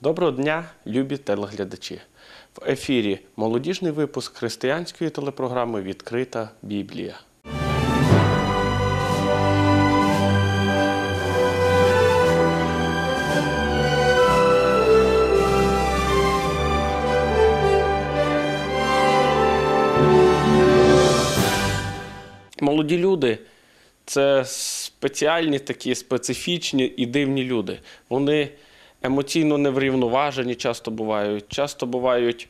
Доброго дня, любі телеглядачі. В ефірі молодіжний випуск християнської телепрограми Відкрита Біблія. Молоді люди це спеціальні такі специфічні і дивні люди. Вони емоційно неврівноважені часто бувають, часто бувають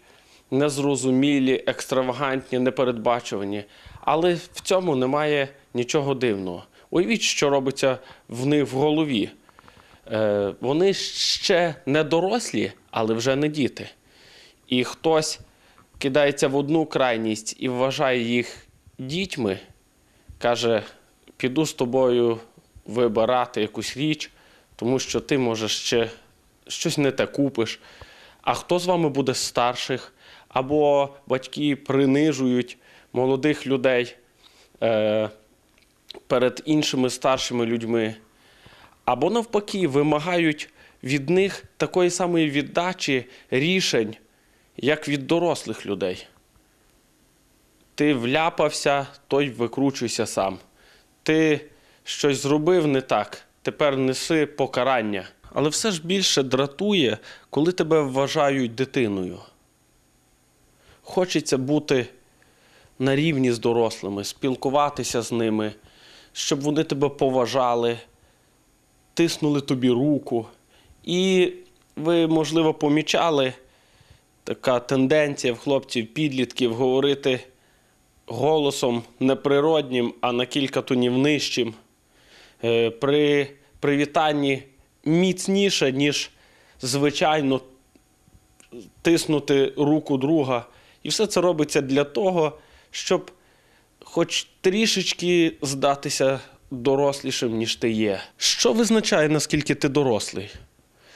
незрозумілі, екстравагантні, непередбачувані. Але в цьому немає нічого дивного. Уявіть, що робиться в них в голові. Е, вони ще не дорослі, але вже не діти. І хтось кидається в одну крайність і вважає їх дітьми, каже: піду з тобою вибирати якусь річ, тому що ти можеш ще щось не те купиш. А хто з вами буде з старших? Або батьки принижують молодих людей е, перед іншими старшими людьми, або навпаки вимагають від них такої самої віддачі рішень, як від дорослих людей. Ти вляпався, той викручуйся сам. Ти щось зробив не так, тепер неси покарання. Але все ж більше дратує, коли тебе вважають дитиною. Хочеться бути на рівні з дорослими, спілкуватися з ними, щоб вони тебе поважали, тиснули тобі руку. І ви, можливо, помічали така тенденція в хлопців, підлітків говорити голосом неприроднім, а на кілька тонів нижчим. Е, При привітанні міцніше, ніж звичайно тиснути руку друга. І все це робиться для того, щоб хоч трішечки здатися дорослішим, ніж ти є. Що визначає, наскільки ти дорослий?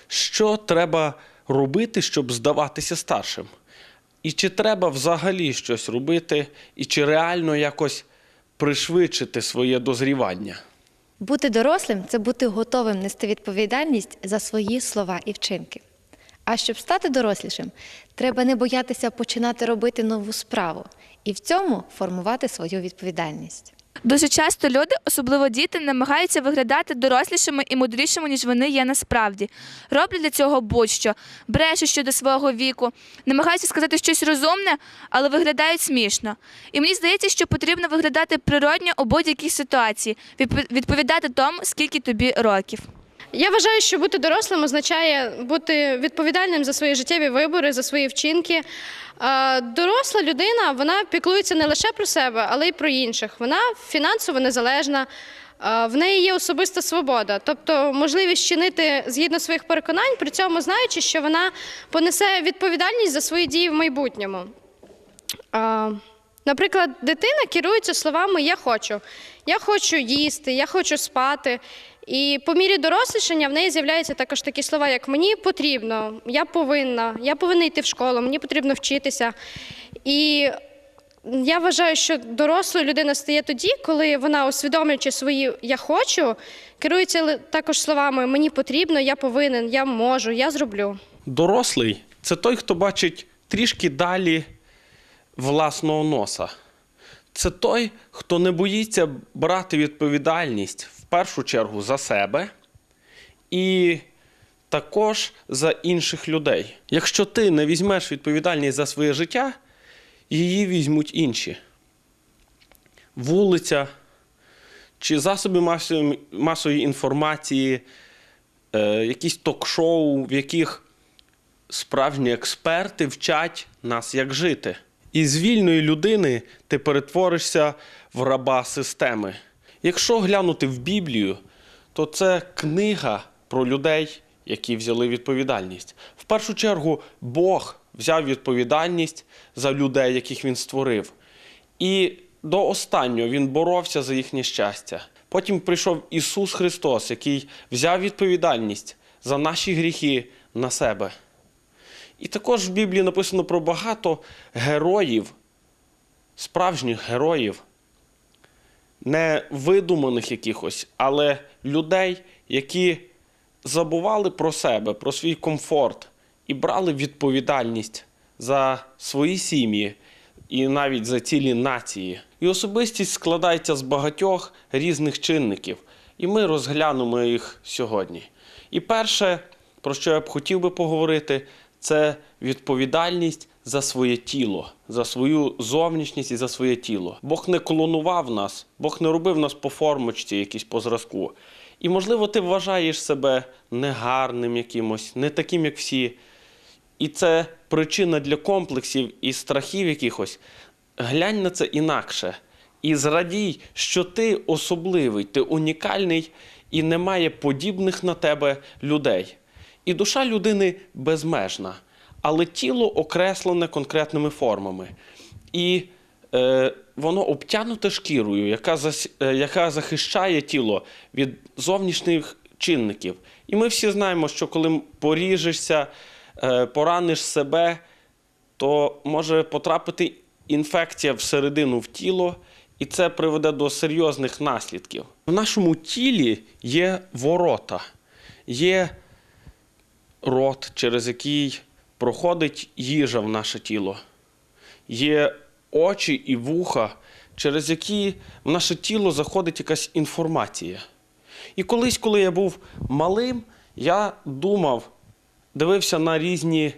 Що треба робити, щоб здаватися старшим? І чи треба взагалі щось робити, і чи реально якось пришвидшити своє дозрівання? Бути дорослим це бути готовим нести відповідальність за свої слова і вчинки. А щоб стати дорослішим, треба не боятися починати робити нову справу і в цьому формувати свою відповідальність. Дуже часто люди, особливо діти, намагаються виглядати дорослішими і мудрішими, ніж вони є насправді. Роблять для цього будь-що, брешуть щодо свого віку, намагаються сказати щось розумне, але виглядають смішно. І мені здається, що потрібно виглядати природньо у будь-якій ситуації, відпо- відповідати тому, скільки тобі років. Я вважаю, що бути дорослим означає бути відповідальним за свої життєві вибори, за свої вчинки. Е, Доросла людина вона піклується не лише про себе, але й про інших. Вона фінансово незалежна, е, в неї є особиста свобода, тобто можливість чинити згідно своїх переконань, при цьому знаючи, що вона понесе відповідальність за свої дії в майбутньому. Наприклад, дитина керується словами Я хочу. Я хочу їсти, я хочу спати. І по мірі дорослішання в неї з'являються також такі слова, як мені потрібно, я повинна, я повинна йти в школу, мені потрібно вчитися. І я вважаю, що дорослою людина стає тоді, коли вона, усвідомлюючи свої я хочу, керується також словами Мені потрібно, я повинен, я можу, я зроблю. Дорослий це той, хто бачить трішки далі власного носа. Це той, хто не боїться брати відповідальність першу чергу за себе і також за інших людей. Якщо ти не візьмеш відповідальність за своє життя, її візьмуть інші. Вулиця чи засоби масової, інформації, е, якісь ток-шоу, в яких справжні експерти вчать нас, як жити. І з вільної людини ти перетворишся в раба системи. Якщо глянути в Біблію, то це книга про людей, які взяли відповідальність. В першу чергу Бог взяв відповідальність за людей, яких він створив. І до останнього він боровся за їхнє щастя. Потім прийшов Ісус Христос, який взяв відповідальність за наші гріхи на себе. І також в Біблії написано про багато героїв, справжніх героїв, не видуманих якихось, але людей, які забували про себе, про свій комфорт і брали відповідальність за свої сім'ї і навіть за цілі нації. І особистість складається з багатьох різних чинників, і ми розглянемо їх сьогодні. І перше, про що я б хотів би поговорити, це відповідальність за своє тіло, за свою зовнішність і за своє тіло. Бог не колонував нас, Бог не робив нас по формочці, якісь по зразку. І, можливо, ти вважаєш себе негарним якимось, не таким, як всі. І це причина для комплексів і страхів якихось. Глянь на це інакше. І зрадій, що ти особливий, ти унікальний і немає подібних на тебе людей. І душа людини безмежна, але тіло окреслене конкретними формами. І е, воно обтянуте шкірою, яка, зас, е, яка захищає тіло від зовнішніх чинників. І ми всі знаємо, що коли поріжешся, е, пораниш себе, то може потрапити інфекція всередину в тіло, і це приведе до серйозних наслідків. В нашому тілі є ворота, є рот, через який проходить їжа в наше тіло. Є очі і вуха, через які в наше тіло заходить якась інформація. І колись, коли я був малим, я думав, дивився на різні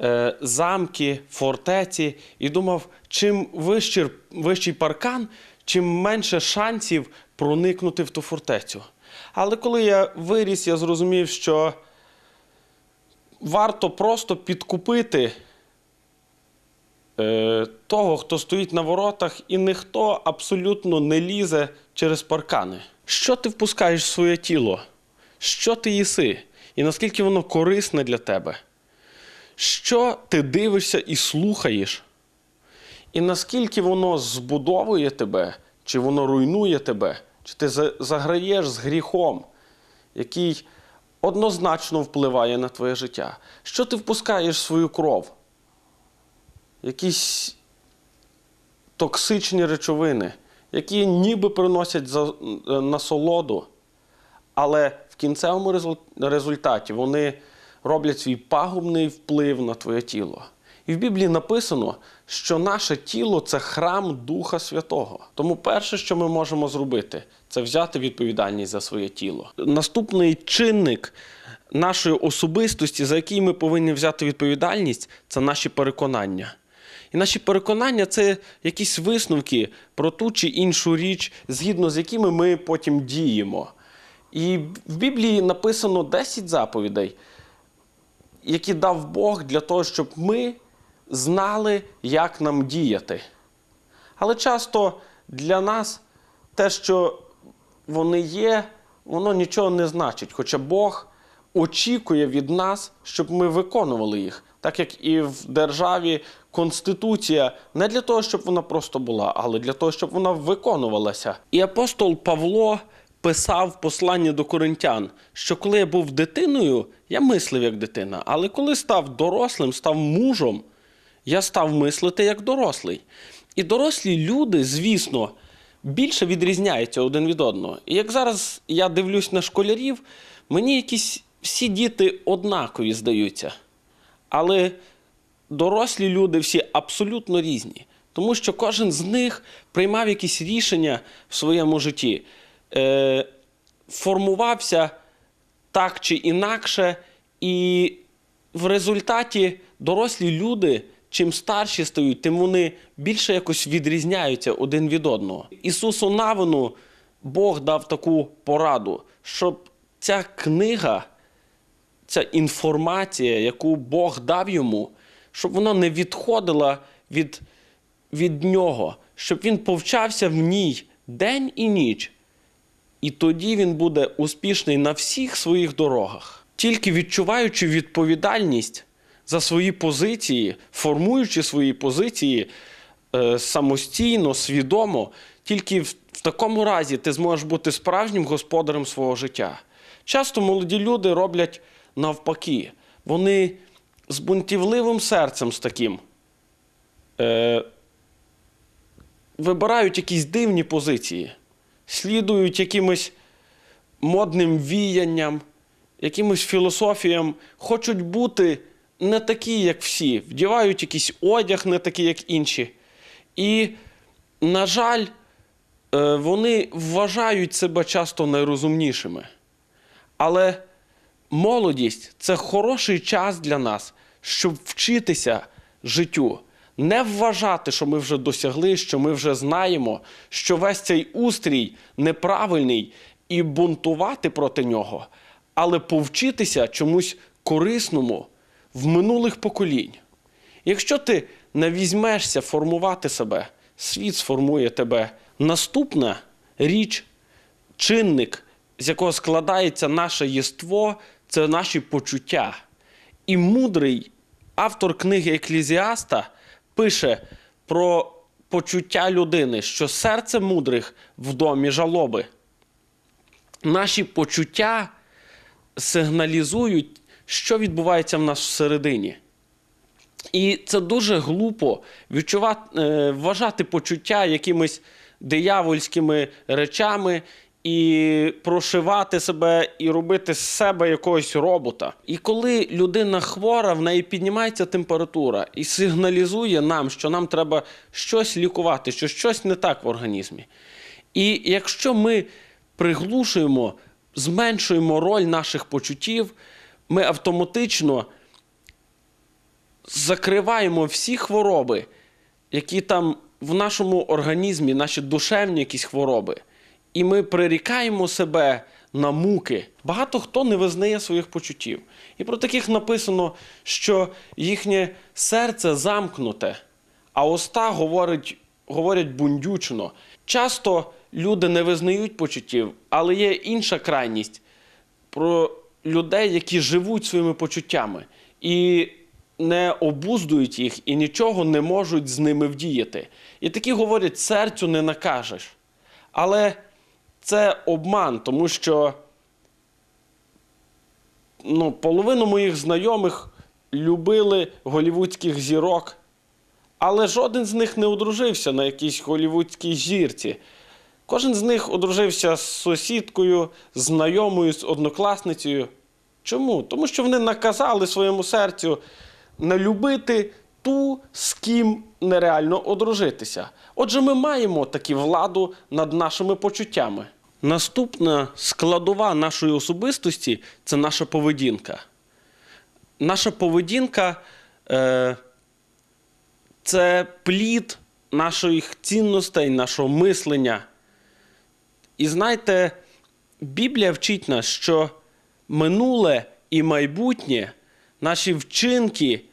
е, замки, фортеці і думав, чим вищий, вищий паркан, чим менше шансів проникнути в ту фортецю. Але коли я виріс, я зрозумів, що варто просто підкупити е, того, хто стоїть на воротах, і ніхто абсолютно не лізе через паркани. Що ти впускаєш в своє тіло? Що ти їси? І наскільки воно корисне для тебе? Що ти дивишся і слухаєш? І наскільки воно збудовує тебе, чи воно руйнує тебе, чи ти заграєш з гріхом, який однозначно впливає на твоє життя? Що ти впускаєш в свою кров? Якісь токсичні речовини, які ніби приносять е, насолоду, але в кінцевому результаті вони роблять свій пагубний вплив на твоє тіло. І в Біблії написано, що наше тіло це храм Духа Святого. Тому перше, що ми можемо зробити, це взяти відповідальність за своє тіло. Наступний чинник нашої особистості, за який ми повинні взяти відповідальність, це наші переконання. І наші переконання це якісь висновки про ту чи іншу річ, згідно з якими ми потім діємо. І в Біблії написано 10 заповідей, які дав Бог для того, щоб ми знали, як нам діяти. Але часто для нас те, що вони є, воно нічого не значить. Хоча Бог очікує від нас, щоб ми виконували їх. Так як і в державі Конституція не для того, щоб вона просто була, але для того, щоб вона виконувалася. І апостол Павло писав в посланні до коринтян, що коли я був дитиною, я мислив як дитина, але коли став дорослим, став мужем, я став мислити як дорослий. І дорослі люди, звісно, більше відрізняються один від одного. І як зараз я дивлюсь на школярів, мені якісь всі діти однакові здаються. Але дорослі люди всі абсолютно різні, тому що кожен з них приймав якісь рішення в своєму житті, е, формувався так чи інакше, і в результаті дорослі люди, чим старші стають, тим вони більше якось відрізняються один від одного. Ісусу Навину Бог дав таку пораду, щоб ця книга ця інформація, яку Бог дав йому, щоб вона не відходила від, від нього, щоб він повчався в ній день і ніч. І тоді він буде успішний на всіх своїх дорогах. Тільки відчуваючи відповідальність за свої позиції, формуючи свої позиції е, самостійно, свідомо, тільки в, такому разі ти зможеш бути справжнім господарем свого життя. Часто молоді люди роблять навпаки. Вони з бунтівливим серцем з таким е, вибирають якісь дивні позиції, слідують якимось модним віянням, якимось філософіям, хочуть бути не такі, як всі, вдівають якийсь одяг, не такий, як інші. І, на жаль, е, вони вважають себе часто найрозумнішими. Але молодість це хороший час для нас, щоб вчитися життю. Не вважати, що ми вже досягли, що ми вже знаємо, що весь цей устрій неправильний і бунтувати проти нього, але повчитися чомусь корисному в минулих поколінь. Якщо ти не візьмешся формувати себе, світ сформує тебе. Наступна річ, чинник, з якого складається наше єство, це наші почуття. І мудрий автор книги Еклізіаста пише про почуття людини, що серце мудрих в домі жалоби. Наші почуття сигналізують, що відбувається в нас всередині. І це дуже глупо відчувати, е, вважати почуття якимись диявольськими речами і прошивати себе, і робити з себе якогось робота. І коли людина хвора, в неї піднімається температура і сигналізує нам, що нам треба щось лікувати, що щось не так в організмі. І якщо ми приглушуємо, зменшуємо роль наших почуттів, ми автоматично закриваємо всі хвороби, які там в нашому організмі, наші душевні якісь хвороби, і ми прирікаємо себе на муки. Багато хто не визнає своїх почуттів. І про таких написано, що їхнє серце замкнуте, а уста говорять, говорять бундючно. Часто люди не визнають почуттів, але є інша крайність про людей, які живуть своїми почуттями і не обуздують їх і нічого не можуть з ними вдіяти. І такі говорять, серцю не накажеш. Але це обман, тому що ну, половину моїх знайомих любили голівудських зірок, але жоден з них не одружився на якійсь голівудській зірці. Кожен з них одружився з сусідкою, знайомою, з однокласницею. Чому? Тому що вони наказали своєму серцю не любити ту, з ким нереально одружитися. Отже, ми маємо таку владу над нашими почуттями. Наступна складова нашої особистості це наша поведінка. Наша поведінка е, це плід наших цінностей, нашого мислення. І знаєте, Біблія вчить нас, що минуле і майбутнє, наші вчинки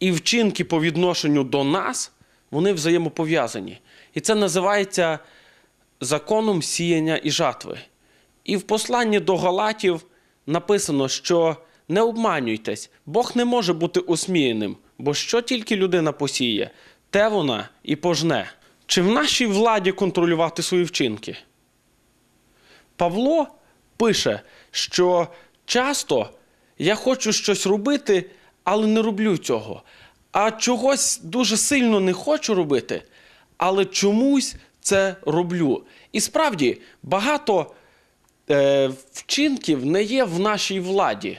і вчинки по відношенню до нас, вони взаємопов'язані. І це називається законом сіяння і жатви. І в посланні до Галатів написано, що не обманюйтесь, Бог не може бути осміяним, бо що тільки людина посіє, те вона і пожне. Чи в нашій владі контролювати свої вчинки? Павло пише, що часто я хочу щось робити, але не роблю цього. А чогось дуже сильно не хочу робити, але чомусь це роблю. І справді багато е, вчинків не є в нашій владі.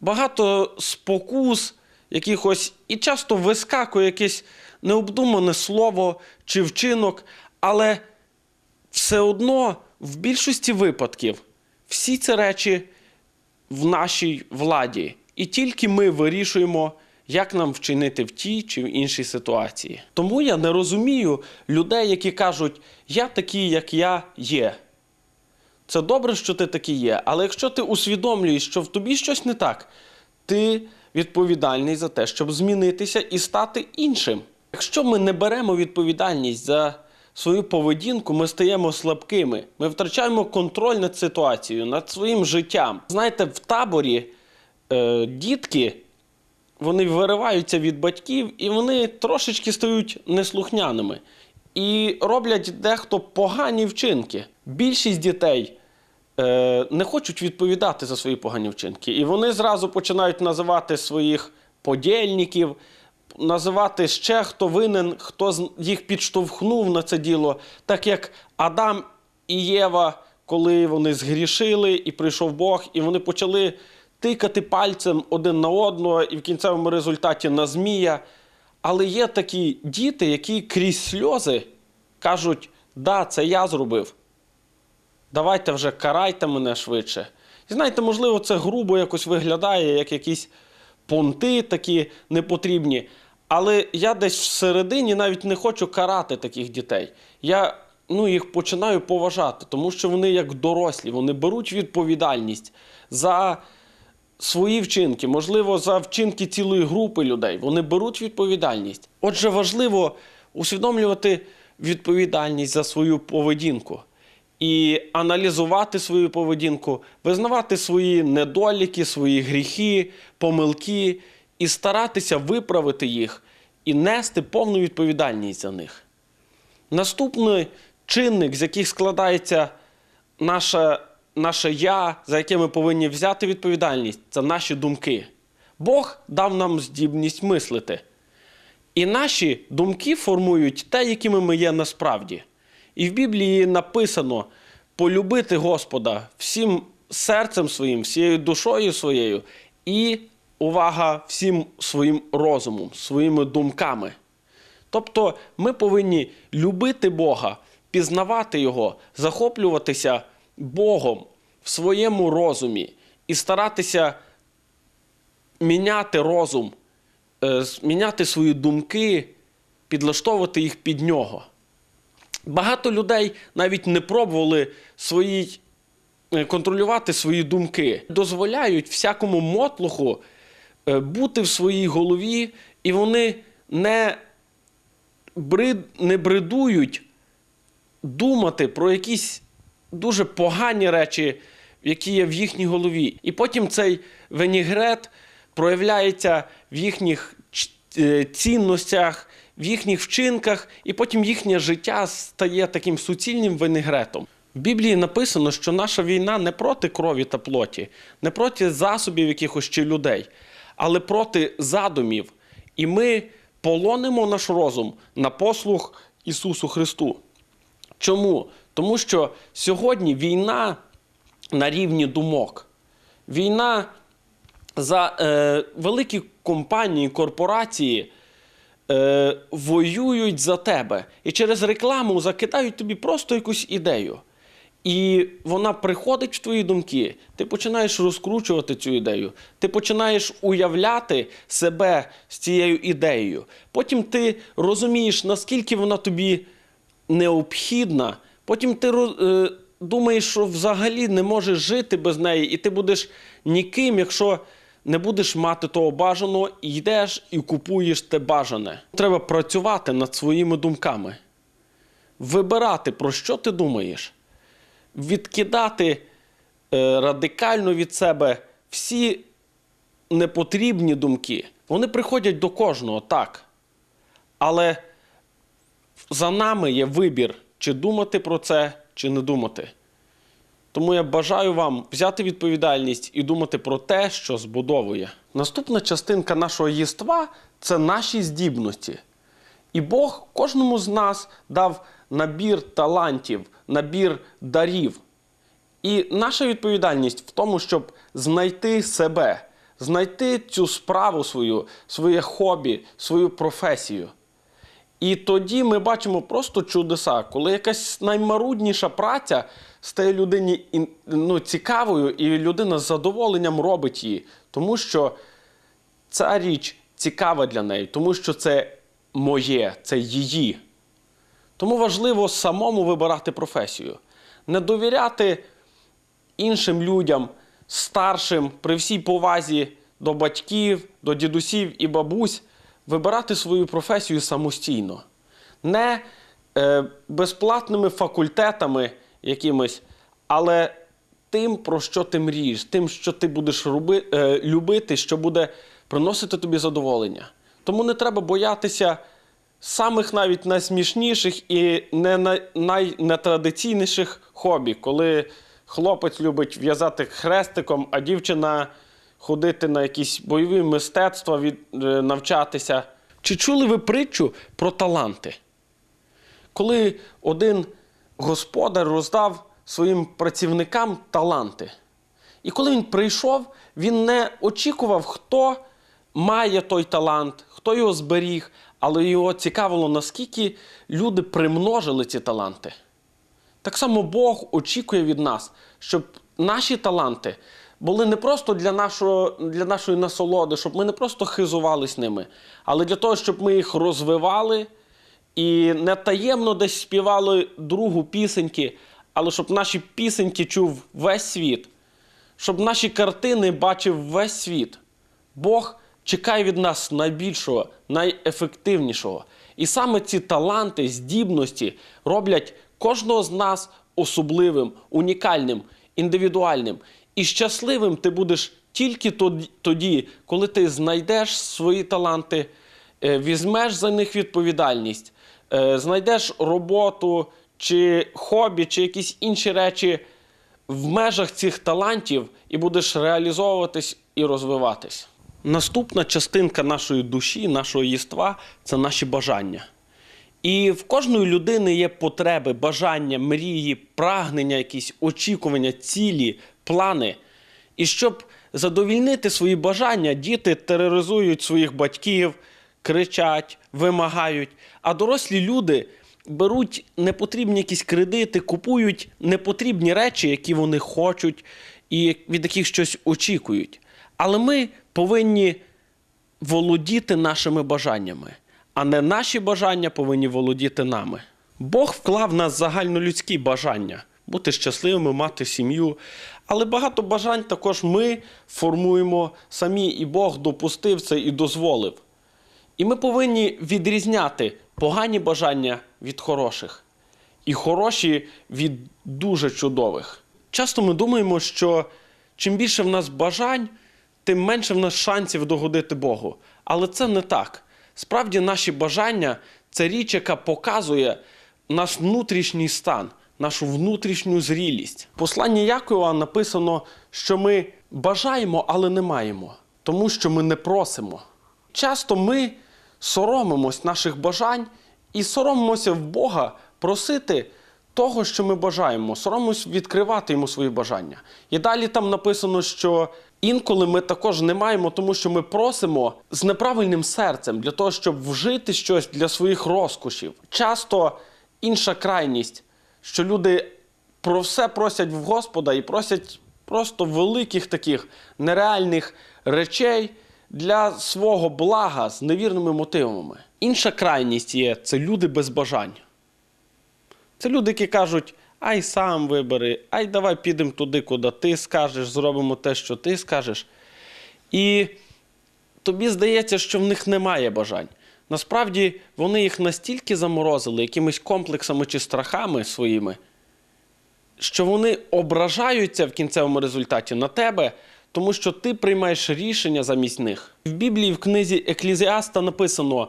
Багато спокус, якихось, і часто вискакує якесь необдумане слово чи вчинок, але все одно в більшості випадків всі ці речі в нашій владі. І тільки ми вирішуємо, як нам вчинити в тій чи в іншій ситуації. Тому я не розумію людей, які кажуть, я такий, як я є. Це добре, що ти такий є, але якщо ти усвідомлюєш, що в тобі щось не так, ти відповідальний за те, щоб змінитися і стати іншим. Якщо ми не беремо відповідальність за свою поведінку, ми стаємо слабкими. Ми втрачаємо контроль над ситуацією, над своїм життям. Знаєте, в таборі е, дітки вони вириваються від батьків і вони трошечки стають неслухняними. І роблять дехто погані вчинки. Більшість дітей е, не хочуть відповідати за свої погані вчинки. І вони зразу починають називати своїх подільників, називати ще хто винен, хто їх підштовхнув на це діло, так як Адам і Єва, коли вони згрішили, і прийшов Бог, і вони почали тикати пальцем один на одного і в кінцевому результаті на змія. Але є такі діти, які крізь сльози кажуть: да, це я зробив. Давайте вже карайте мене швидше. І знаєте, можливо, це грубо якось виглядає, як якісь понти такі непотрібні. Але я десь всередині навіть не хочу карати таких дітей. Я ну, їх починаю поважати, тому що вони як дорослі, вони беруть відповідальність за свої вчинки, можливо, за вчинки цілої групи людей. Вони беруть відповідальність. Отже, важливо усвідомлювати відповідальність за свою поведінку і аналізувати свою поведінку, визнавати свої недоліки, свої гріхи, помилки і старатися виправити їх і нести повну відповідальність за них. Наступний чинник, з яких складається наше, наше я, за яке ми повинні взяти відповідальність, це наші думки. Бог дав нам здібність мислити. І наші думки формують те, якими ми є насправді. І в Біблії написано полюбити Господа всім серцем своїм, всією душою своєю і, увага, всім своїм розумом, своїми думками. Тобто ми повинні любити Бога, пізнавати Його, захоплюватися Богом в своєму розумі і старатися міняти розум, е, міняти свої думки, підлаштовувати їх під нього. Багато людей навіть не пробували свої, е, контролювати свої думки, дозволяють всякому мотлуху бути в своїй голові, і вони не, брид, не бредують думати про якісь дуже погані речі, які є в їхній голові. І потім цей венігрет проявляється в їхніх е, цінностях, в їхніх вчинках, і потім їхнє життя стає таким суцільним винегретом. В Біблії написано, що наша війна не проти крові та плоті, не проти засобів якихось чи людей, але проти задумів. І ми полонимо наш розум на послуг Ісусу Христу. Чому? Тому що сьогодні війна на рівні думок. Війна за е, великі компанії, корпорації е, воюють за тебе і через рекламу закидають тобі просто якусь ідею. І вона приходить в твої думки, ти починаєш розкручувати цю ідею, ти починаєш уявляти себе з цією ідеєю. Потім ти розумієш, наскільки вона тобі необхідна. Потім ти е, думаєш, що взагалі не можеш жити без неї, і ти будеш ніким, якщо не будеш мати того бажаного, йдеш і купуєш те бажане. Треба працювати над своїми думками, вибирати, про що ти думаєш, відкидати е, радикально від себе всі непотрібні думки. Вони приходять до кожного, так. Але за нами є вибір, чи думати про це, чи не думати. Тому я бажаю вам взяти відповідальність і думати про те, що збудовує. Наступна частинка нашого єства це наші здібності. І Бог кожному з нас дав набір талантів, набір дарів. І наша відповідальність в тому, щоб знайти себе, знайти цю справу свою, своє хобі, свою професію. І тоді ми бачимо просто чудеса, коли якась наймарудніша праця стає людині ну, цікавою, і людина з задоволенням робить її, тому що ця річ цікава для неї, тому що це моє, це її. Тому важливо самому вибирати професію, не довіряти іншим людям, старшим, при всій повазі до батьків, до дідусів і бабусь, вибирати свою професію самостійно, не е, безплатними факультетами якимись, але тим, про що ти мрієш, тим, що ти будеш роби, е, любити, що буде приносити тобі задоволення. Тому не треба боятися самих навіть найсмішніших і не найнетрадиційніших хобі, коли хлопець любить в'язати хрестиком, а дівчина ходити на якісь бойові мистецтва, від, е, навчатися. Чи чули ви притчу про таланти? Коли один господар роздав своїм працівникам таланти. І коли він прийшов, він не очікував, хто має той талант, хто його зберіг, але його цікавило, наскільки люди примножили ці таланти. Так само Бог очікує від нас, щоб наші таланти були не просто для, нашого, для нашої насолоди, щоб ми не просто хизувались ними, але для того, щоб ми їх розвивали і не таємно десь співали другу пісеньки, але щоб наші пісеньки чув весь світ, щоб наші картини бачив весь світ. Бог чекає від нас найбільшого, найефективнішого. І саме ці таланти, здібності роблять кожного з нас особливим, унікальним, індивідуальним. І щасливим ти будеш тільки тоді- коли ти знайдеш свої таланти, е, візьмеш за них відповідальність, е, знайдеш роботу чи хобі, чи якісь інші речі в межах цих талантів і будеш реалізовуватись і розвиватись. Наступна частинка нашої душі, нашого єства це наші бажання. І в кожної людини є потреби, бажання, мрії, прагнення, якісь очікування, цілі, плани. І щоб задовільнити свої бажання, діти тероризують своїх батьків, кричать, вимагають. А дорослі люди беруть непотрібні якісь кредити, купують непотрібні речі, які вони хочуть, і від яких щось очікують. Але ми повинні володіти нашими бажаннями, а не наші бажання повинні володіти нами. Бог вклав в нас загальнолюдські бажання бути щасливими, мати сім'ю. Але багато бажань також ми формуємо самі, і Бог допустив це і дозволив. І ми повинні відрізняти погані бажання від хороших, і хороші від дуже чудових. Часто ми думаємо, що чим більше в нас бажань, тим менше в нас шансів догодити Богу. Але це не так. Справді, наші бажання це річ, яка показує наш внутрішній стан, нашу внутрішню зрілість. В посланні Якова написано, що ми бажаємо, але не маємо, тому що ми не просимо. Часто ми соромимось наших бажань і соромимося в Бога просити того, що ми бажаємо, соромимось відкривати йому свої бажання. І далі там написано, що інколи ми також не маємо, тому що ми просимо з неправильним серцем для того, щоб вжити щось для своїх розкошів. Часто інша крайність, що люди про все просять в Господа і просять просто великих таких нереальних речей для свого блага з невірними мотивами. Інша крайність є це люди без бажань. Це люди, які кажуть: ай сам вибери, ай давай підемо туди, куди ти скажеш, зробимо те, що ти скажеш. І тобі здається, що в них немає бажань. Насправді вони їх настільки заморозили якимись комплексами чи страхами своїми, що вони ображаються в кінцевому результаті на тебе, тому що ти приймаєш рішення замість них. В Біблії в книзі Еклізіаста написано: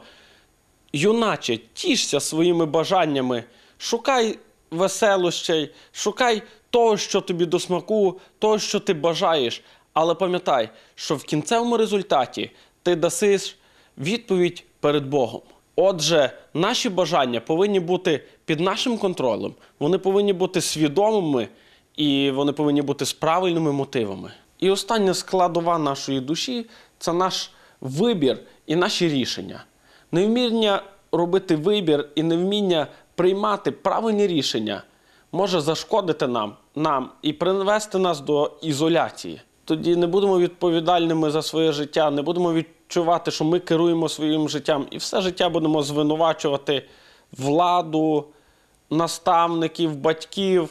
юначе, тішся своїми бажаннями, шукай веселощей, шукай того, що тобі до смаку, того, що ти бажаєш. Але пам'ятай, що в кінцевому результаті ти дасиш відповідь перед Богом. Отже, наші бажання повинні бути під нашим контролем, вони повинні бути свідомими і вони повинні бути з правильними мотивами. І остання складова нашої душі це наш вибір і наші рішення. Невміння робити вибір і невміння приймати правильні рішення може зашкодити нам, нам і привести нас до ізоляції. Тоді не будемо відповідальними за своє життя, не будемо відчувати, що ми керуємо своїм життям, і все життя будемо звинувачувати владу, наставників, батьків,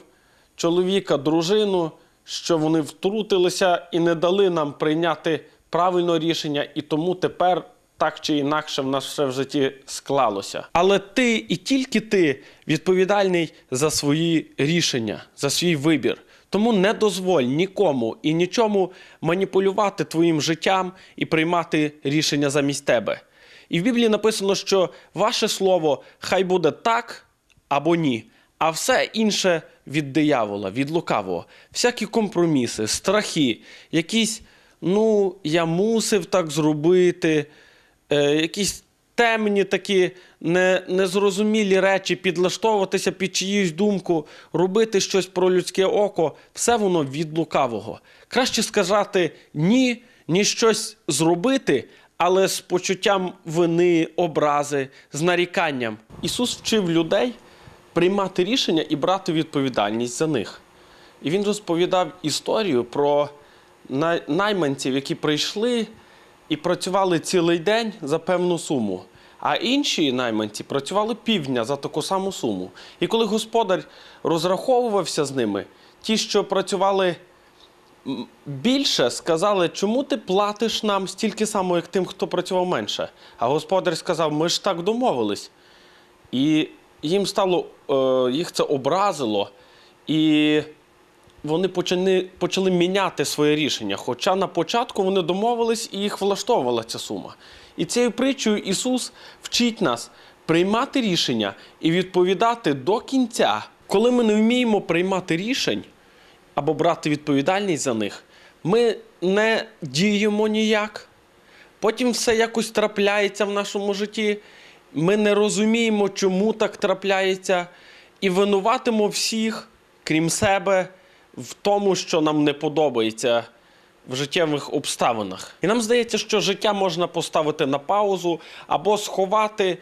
чоловіка, дружину, що вони втрутилися і не дали нам прийняти правильне рішення, і тому тепер так чи інакше в нас все в житті склалося. Але ти і тільки ти відповідальний за свої рішення, за свій вибір. Тому не дозволь нікому і нічому маніпулювати твоїм життям і приймати рішення замість тебе. І в Біблії написано, що ваше слово хай буде так або ні, а все інше від диявола, від лукавого. Всякі компроміси, страхи, якісь, ну, я мусив так зробити, е, якісь темні такі не, незрозумілі речі, підлаштовуватися під чиюсь думку, робити щось про людське око, все воно від лукавого. Краще сказати ні, ніж щось зробити, але з почуттям вини, образи, з наріканням. Ісус вчив людей приймати рішення і брати відповідальність за них. І він розповідав історію про найманців, які прийшли і працювали цілий день за певну суму. А інші найманці працювали півдня за таку саму суму. І коли господар розраховувався з ними, ті, що працювали більше, сказали, чому ти платиш нам стільки само, як тим, хто працював менше. А господар сказав, ми ж так домовились. І їм стало, е, їх це образило, і вони почали, почали міняти своє рішення. Хоча на початку вони домовились і їх влаштовувала ця сума. І цією притчею Ісус вчить нас приймати рішення і відповідати до кінця. Коли ми не вміємо приймати рішень або брати відповідальність за них, ми не діємо ніяк. Потім все якось трапляється в нашому житті. Ми не розуміємо, чому так трапляється, і винуватимо всіх, крім себе, в тому, що нам не подобається в життєвих обставинах. І нам здається, що життя можна поставити на паузу або сховати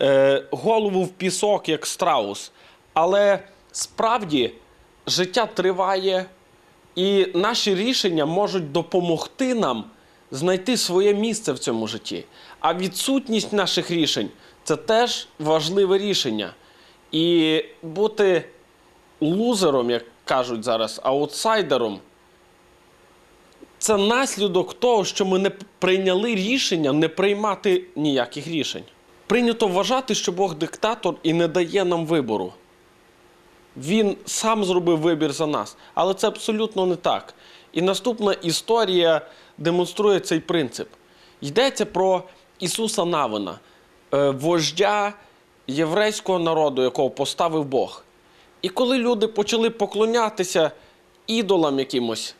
е, голову в пісок, як страус. Але справді життя триває, і наші рішення можуть допомогти нам знайти своє місце в цьому житті. А відсутність наших рішень це теж важливе рішення. І бути лузером, як кажуть зараз, аутсайдером, це наслідок того, що ми не прийняли рішення не приймати ніяких рішень. Прийнято вважати, що Бог диктатор і не дає нам вибору. Він сам зробив вибір за нас. Але це абсолютно не так. І наступна історія демонструє цей принцип. Йдеться про Ісуса Навина, е, вождя єврейського народу, якого поставив Бог. І коли люди почали поклонятися ідолам якимось,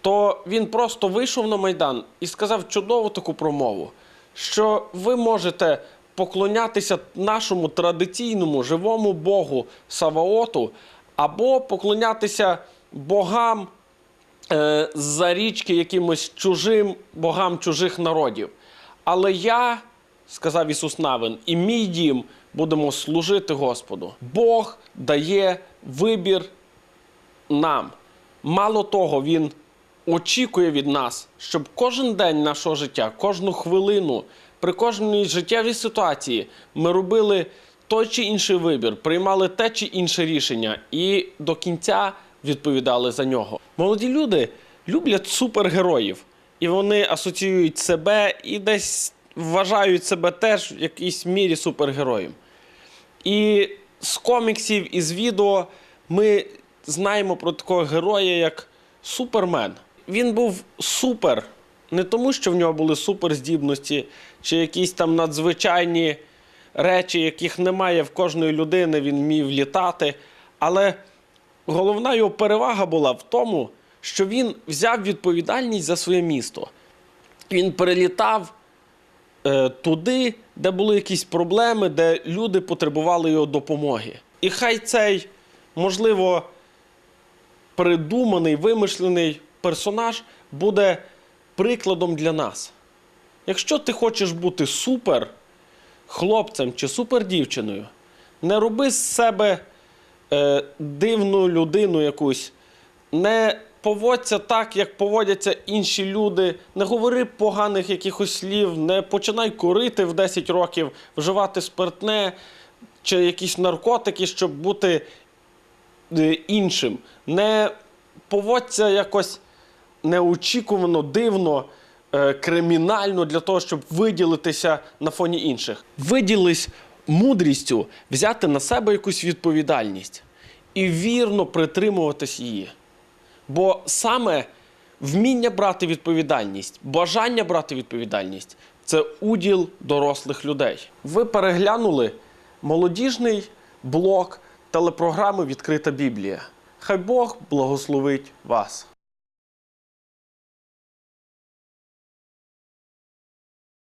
то він просто вийшов на Майдан і сказав чудову таку промову, що ви можете поклонятися нашому традиційному живому Богу Саваоту, або поклонятися богам е, за річки якимось чужим богам чужих народів. Але я, сказав Ісус Навин, і мій дім будемо служити Господу. Бог дає вибір нам. Мало того, Він очікує від нас, щоб кожен день нашого життя, кожну хвилину, при кожній життєвій ситуації ми робили той чи інший вибір, приймали те чи інше рішення і до кінця відповідали за нього. Молоді люди люблять супергероїв, і вони асоціюють себе і десь вважають себе теж в якійсь мірі супергероєм. І з коміксів, і з відео ми знаємо про такого героя, як Супермен. Він був супер не тому, що в нього були суперздібності чи якісь там надзвичайні речі, яких немає в кожної людини, він вмів літати. Але головна його перевага була в тому, що він взяв відповідальність за своє місто. Він перелітав туди, де були якісь проблеми, де люди потребували його допомоги. І хай цей, можливо, придуманий, вимишлений персонаж буде прикладом для нас. Якщо ти хочеш бути супер хлопцем чи супер дівчиною, не роби з себе е, дивну людину якусь, не поводься так, як поводяться інші люди, не говори поганих якихось слів, не починай курити в 10 років, вживати спиртне чи якісь наркотики, щоб бути е, іншим. Не поводься якось неочікувано, дивно, е, кримінально для того, щоб виділитися на фоні інших. Виділись мудрістю взяти на себе якусь відповідальність і вірно притримуватись її. Бо саме вміння брати відповідальність, бажання брати відповідальність це уділ дорослих людей. Ви переглянули молодіжний блок телепрограми Відкрита Біблія. Хай Бог благословить вас.